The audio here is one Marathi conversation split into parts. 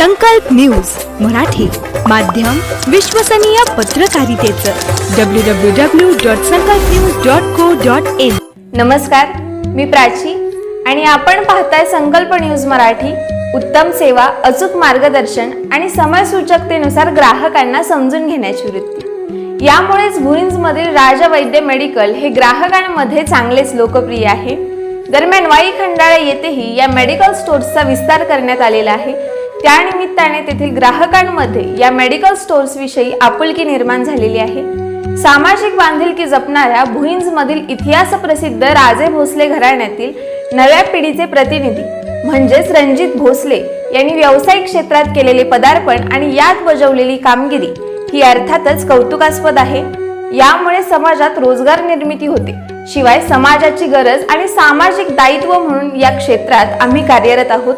संकल्प न्यूज मराठी माध्यम विश्वसनीय पत्रकारितेचं. W W W dot Sankalp news dot co dot in नमस्कार मी प्राची आणि आपण पाहताय संकल्प न्यूज मराठी उत्तम सेवा अचूक मार्गदर्शन आणि समयसूचकतेनुसार ग्राहकांना समजून घेण्याची वृत्ती. यामुळेच भुईंजमधील राजा वैद्य मेडिकल हे ग्राहकांमध्ये चांगलेच लोकप्रिय आहे. दरम्यान वाई खंडाळा येथेही या मेडिकल स्टोर्सचा विस्तार करण्यात आलेला आहे. त्यानिमित्ताने तेथील ग्राहकांमध्ये या मेडिकल स्टोर्स विषयी आपुलकी निर्माण झालेली आहे. सामाजिक बांधिलकी जपणाऱ्या भुईंजमधील इतिहास प्रसिद्ध राजे भोसले घराण्यातील नव्या पिढीचे प्रतिनिधी म्हणजेच रणजित भोसले यांनी व्यावसायिक क्षेत्रात केलेले पदार्पण आणि यात बजावलेली कामगिरी ही अर्थातच कौतुकास्पद आहे. यामुळे समाजात रोजगार निर्मिती होते. शिवाय समाजाची गरज आणि सामाजिक दायित्व म्हणून या क्षेत्रात आम्ही कार्यरत आहोत.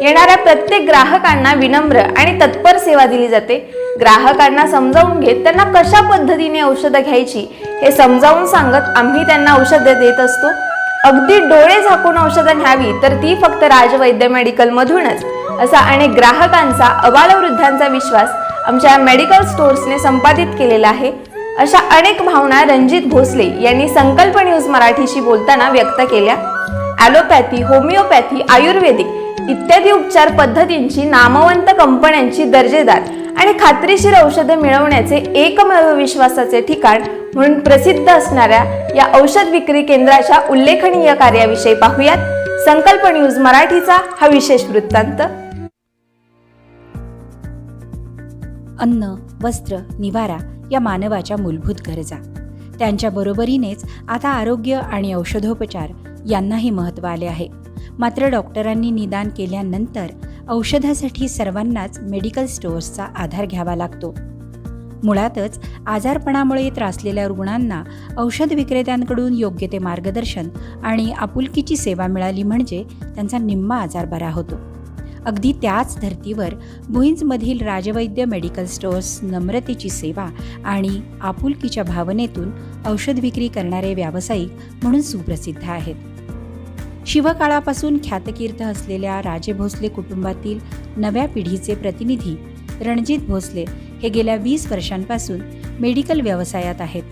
येणाऱ्या प्रत्येक ग्राहकांना विनम्र आणि तत्पर सेवा दिली जाते. ग्राहकांना समजावून घेत त्यांना कशा पद्धतीने औषधं घ्यायची हे समजावून सांगत आम्ही त्यांना औषधं देत असतो. अगदी डोळे झाकून औषधं घ्यावी तर ती फक्त राजवैद्य मेडिकलमधूनच असा अनेक ग्राहकांचा अबालवृद्धांचा विश्वास आमच्या मेडिकल स्टोर्सने संपादित केलेला आहे. अशा अनेक भावना रणजित भोसले यांनी संकल्प न्यूज मराठीशी बोलताना व्यक्त केल्या. ॲलोपॅथी होमिओपॅथी आयुर्वेदिक इत्यादी उपचार पद्धतींची नामवंत कंपन्यांची दर्जेदार आणि खात्रीशीर औषधे मिळवण्याचे एकमेव विश्वासाचे ठिकाण म्हणून प्रसिद्ध असणाऱ्या या औषध विक्री केंद्राच्या उल्लेखनीय कार्याविषयी पाहूयात. संकल्प न्यूज मराठीचा हा विशेष वृत्तांत. अन्न वस्त्र निवारा या मानवाच्या मूलभूत गरजा. त्यांच्या बरोबरीनेच आता आरोग्य आणि औषधोपचार यांनाही महत्त्व आले आहे. मात्र डॉक्टरांनी निदान केल्यानंतर औषधासाठी सर्वांनाच मेडिकल स्टोअर्सचा आधार घ्यावा लागतो. मुळातच आजारपणामुळे त्रासलेल्या रुग्णांना औषध विक्रेत्यांकडून योग्य ते मार्गदर्शन आणि आपुलकीची सेवा मिळाली म्हणजे त्यांचा निम्मा आजार बरा होतो. अगदी त्याच धर्तीवर भुईंजमधील राजवैद्य मेडिकल स्टोअर्स नम्रतेची सेवा आणि आपुलकीच्या भावनेतून औषध विक्री करणारे व्यावसायिक म्हणून सुप्रसिद्ध आहेत. शिवकाळापासून ख्यातकीर्त असलेल्या राजे भोसले कुटुंबातील नव्या पिढीचे प्रतिनिधी रणजित भोसले हे गेल्या वीस वर्षांपासून मेडिकल व्यवसायात आहेत.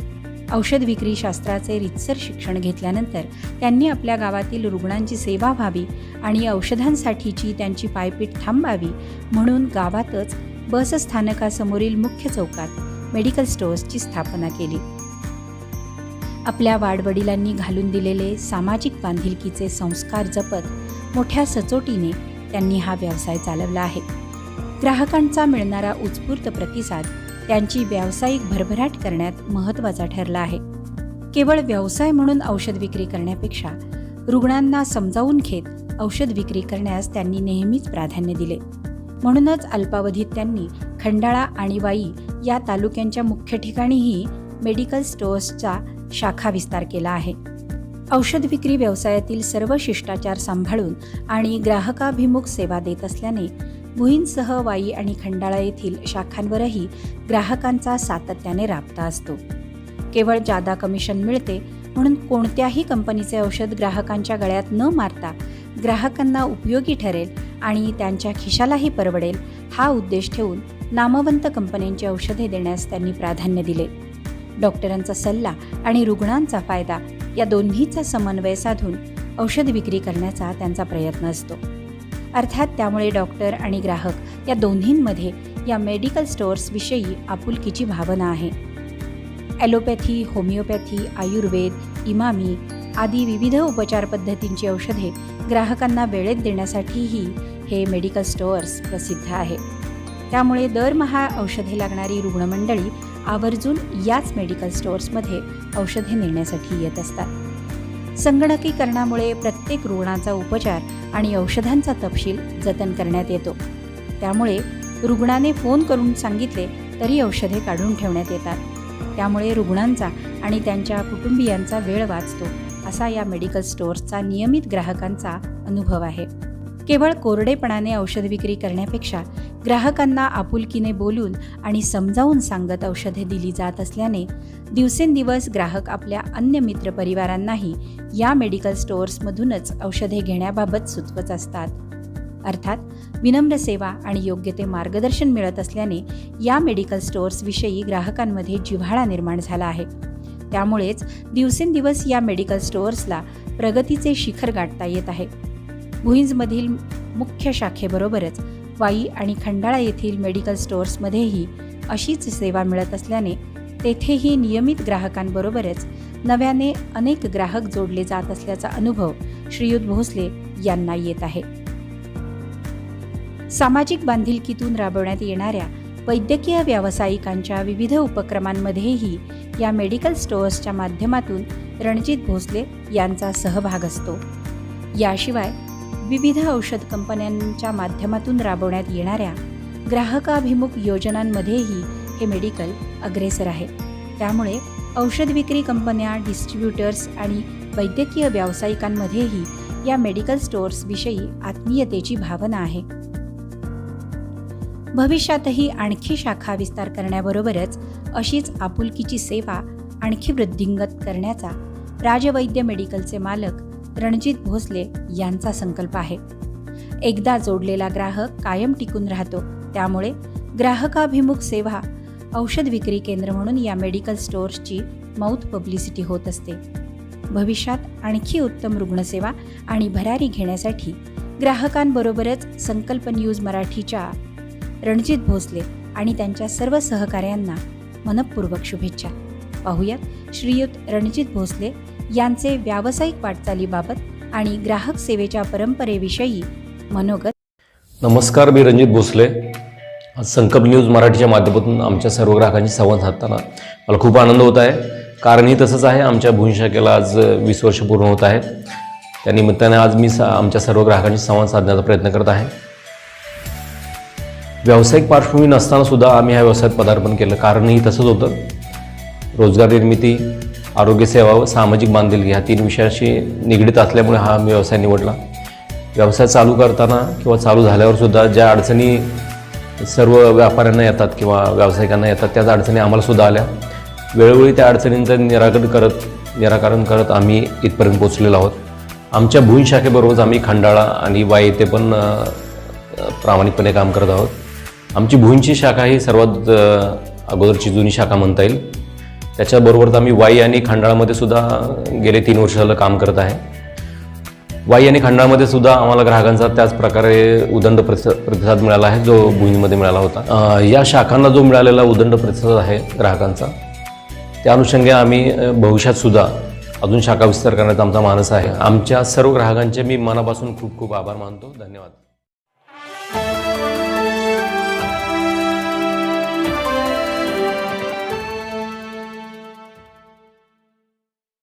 औषध विक्री शास्त्राचे रितसर शिक्षण घेतल्यानंतर त्यांनी आपल्या गावातील रुग्णांची सेवा व्हावी आणि औषधांसाठीची त्यांची पायपीट थांबावी म्हणून गावातच बसस्थानकासमोरील मुख्य चौकात मेडिकल स्टोअर्सची स्थापना केली. आपल्या वाडवडिलांनी घालून दिलेले सामाजिक बांधिलकीचे संस्कार जपत मोठ्या सचोटीने त्यांनी हा व्यवसाय चालवला आहे. ग्राहकांचा मिळणारा उत्स्फूर्त प्रतिसाद त्यांची व्यावसायिक भरभराट करण्यात महत्त्वाचा ठरला आहे. केवळ व्यवसाय म्हणून औषध विक्री करण्यापेक्षा रुग्णांना समजावून घेत औषध विक्री करण्यास त्यांनी नेहमीच प्राधान्य दिले. म्हणूनच अल्पावधीत त्यांनी खंडाळा आणि वाई या तालुक्यांच्या मुख्य ठिकाणीही मेडिकल स्टोअर्सचा शाखा विस्तार केला आहे. औषध विक्री व्यवसायातील सर्व शिष्टाचार सांभाळून आणि ग्राहकाभिमुख सेवा देत असल्याने भुईंसह वाई आणि खंडाळा येथील शाखांवरही ग्राहकांचा सातत्याने राबता असतो. केवळ जादा कमिशन मिळते म्हणून कोणत्याही कंपनीचे औषध ग्राहकांच्या गळ्यात न मारता ग्राहकांना उपयोगी ठरेल आणि त्यांच्या खिशालाही परवडेल हा उद्देश ठेवून नामवंत कंपन्यांची औषधे देण्यास त्यांनी प्राधान्य दिले. डॉक्टरांचा सल्ला आणि रुग्णांचा फायदा या दोन्हीचा समन्वय साधून औषध विक्री करण्याचा त्यांचा प्रयत्न असतो. अर्थात त्यामुळे डॉक्टर आणि ग्राहक या दोन्हींमध्ये या मेडिकल स्टोअर्सविषयी आपुलकीची भावना आहे. ॲलोपॅथी होमिओपॅथी आयुर्वेद इमामी आदी विविध उपचार पद्धतींची औषधे ग्राहकांना वेळेत देण्यासाठीही हे मेडिकल स्टोअर्स प्रसिद्ध आहे. त्यामुळे दरमहा औषधे लागणारी रुग्णमंडळी आवर्जून याच मेडिकल स्टोअर्समध्ये औषधे नेण्यासाठी येत असतात. संगणकीकरणामुळे प्रत्येक रुग्णाचा उपचार आणि औषधांचा तपशील जतन करण्यात येतो. त्यामुळे रुग्णाने फोन करून सांगितले तरी औषधे काढून ठेवण्यात येतात. त्यामुळे रुग्णांचा आणि त्यांच्या कुटुंबियांचा वेळ वाचतो असा या मेडिकल स्टोअर्सचा नियमित ग्राहकांचा अनुभव आहे. केवळ कोरडेपणाने औषध विक्री करण्यापेक्षा ग्राहकांना आपुलकीने बोलून आणि समजावून सांगत औषधे दिली जात असल्याने दिवसेंदिवस ग्राहक आपल्या अन्य मित्रपरिवारांनाही या मेडिकल स्टोअर्समधूनच औषधे घेण्याबाबत सुचवत असतात. अर्थात विनम्र सेवा आणि योग्य ते मार्गदर्शन मिळत असल्याने या मेडिकल स्टोअर्सविषयी ग्राहकांमध्ये जिव्हाळा निर्माण झाला आहे. त्यामुळेच दिवसेंदिवस या मेडिकल स्टोअर्सला प्रगतीचे शिखर गाठता येत आहे. भुईंजमधील मुख्य शाखेबरोबरच वाई आणि खंडाळा येथील मेडिकल स्टोअर्समध्येही अशीच सेवा मिळत असल्याने तेथेही नियमित ग्राहकांबरोबरच नव्याने अनेक ग्राहक जोडले जात असल्याचा अनुभव श्रीयुत भोसले यांना येत आहे. सामाजिक बांधिलकीतून राबवण्यात येणाऱ्या वैद्यकीय व्यावसायिकांच्या विविध उपक्रमांमध्येही या मेडिकल स्टोअर्सच्या माध्यमातून रणजित भोसले यांचा सहभाग असतो. याशिवाय विविध औषध कंपन्यांच्या माध्यमातून राबवण्यात येणाऱ्या ग्राहकाभिमुख योजनांमध्येही हे मेडिकल अग्रेसर आहे. त्यामुळे औषध विक्री कंपन्या डिस्ट्रीब्युटर्स आणि वैद्यकीय व्यावसायिकांमध्येही या मेडिकल स्टोअर्सविषयी आत्मीयतेची भावना आहे. भविष्यातही आणखी शाखा विस्तार करण्याबरोबरच अशीच आपुलकीची सेवा आणखी वृद्धिंगत करण्याचा राजवैद्य मेडिकलचे मालक रणजित भोसले यांचा संकल्प आहे. एकदा जोडलेला ग्राहक कायम टिकून राहतो. त्यामुळे ग्राहकाभिमुख सेवा औषध विक्री केंद्र म्हणून या मेडिकल स्टोअर्सची माउथ पब्लिसिटी होत असते. भविष्यात आणखी उत्तम रुग्णसेवा आणि भरारी घेण्यासाठी ग्राहकांबरोबरच संकल्प न्यूज मराठीच्या रणजित भोसले आणि त्यांच्या सर्व सहकाऱ्यांना मनपूर्वक शुभेच्छा. पाहुयात श्रीयुत रणजित भोसले यांचे व्यावसायिक वाटचालीबाबत आणि ग्राहक सेवेच्या परंपरेविषयी मनोगत. नमस्कार मी रणजित भोसले. आज संकल्प न्यूज मराठीच्या माध्यमातून आमच्या सर्व ग्राहकांशी संवाद साधताना मला खूप आनंद होत आहे. कारणही तसंच आहे आमच्या भूमिशाखेला आज वीस वर्ष पूर्ण होत आहेत. त्या निमित्ताने आज मी सा आमच्या सर्व ग्राहकांशी संवाद साधण्याचा प्रयत्न करत आहे. व्यावसायिक पार्श्वभूमी नसताना सुद्धा आम्ही ह्या व्यवसायात पदार्पण केलं. कारणही तसंच होतं. रोजगार निर्मिती आरोग्यसेवा व सामाजिक बांधिलकी ह्या तीन विषयाशी निगडीत असल्यामुळे हा मी व्यवसाय निवडला. व्यवसाय चालू करताना किंवा चालू झाल्यावरसुद्धा ज्या अडचणी सर्व व्यापाऱ्यांना येतात किंवा व्यावसायिकांना येतात त्याच अडचणी आम्हालासुद्धा आल्या. वेळोवेळी त्या अडचणींचं निराकरण करत निराकरण करत आम्ही इथपर्यंत पोचलेलो आहोत. आमच्या भून शाखेबरोबरच आम्ही खंडाळा आणि वाय येथे पण प्रामाणिकपणे काम करत आहोत. आमची भुईंची शाखा ही सर्वात अगोदरची जुनी शाखा म्हणता येईल. त्याच्याबरोबरच आम्ही वाई आणि खंडाळामध्ये सुद्धा गेले तीन वर्ष झालं काम करत आहे. वाई आणि खंडाळामध्ये सुद्धा आम्हाला ग्राहकांचा त्याच प्रकारे उदंड प्रतिसाद प्रतिसाद मिळाला आहे जो भुईमध्ये मिळाला होता. या शाखांना जो मिळालेला उदंड प्रतिसाद आहे ग्राहकांचा त्या अनुषंगे आम्ही भविष्यात सुद्धा अजून शाखा विस्तार करण्याचा आमचा मानस आहे. आमच्या सर्व ग्राहकांचे मी मनापासून खूप खूप आभार मानतो. धन्यवाद.